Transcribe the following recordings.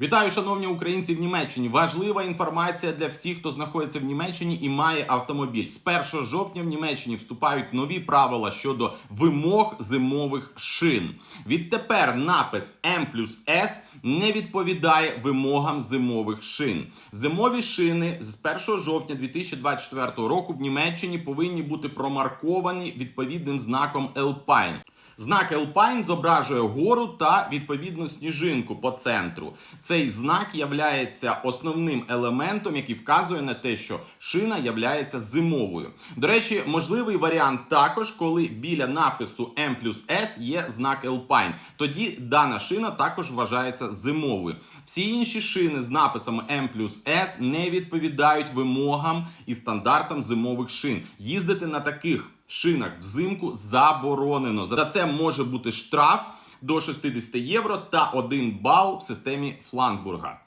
Вітаю, шановні українці в Німеччині. Важлива інформація для всіх, хто знаходиться в Німеччині і має автомобіль. З 1 жовтня в Німеччині вступають нові правила щодо вимог зимових шин. Відтепер напис М плюс С не відповідає вимогам зимових шин. Зимові шини з 1 жовтня 2024 року в Німеччині повинні бути промарковані відповідним знаком Alpine. Знак Alpine зображує гору та відповідну сніжинку по центру. Цей знак являється основним елементом, який вказує на те, що шина являється зимовою. До речі, можливий варіант також, коли біля напису M плюс S є знак Alpine. Тоді дана шина також вважається зимовою. Всі інші шини з написами M плюс S не відповідають вимогам і стандартам зимових шин. Їздити на таких шинах взимку заборонено. За це може бути штраф до 60 євро та 1 бал в системі Флансбурга.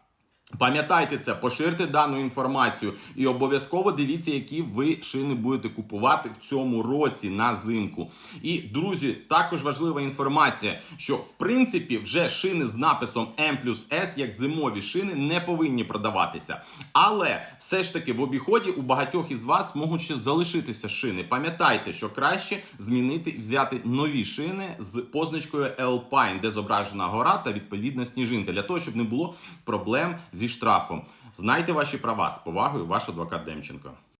Пам'ятайте це, поширте дану інформацію і обов'язково дивіться, які ви шини будете купувати в цьому році на зимку. І друзі, також важлива інформація, що в принципі вже шини з написом M плюс S, як зимові шини, не повинні продаватися. Але все ж таки в обіході у багатьох із вас можуть ще залишитися шини. Пам'ятайте, що краще змінити взяти нові шини з позначкою Alpine, де зображена гора та відповідна сніжинка, для того, щоб не було проблем зі штрафом. Знайте ваші права з повагою, ваш адвокат Демченко.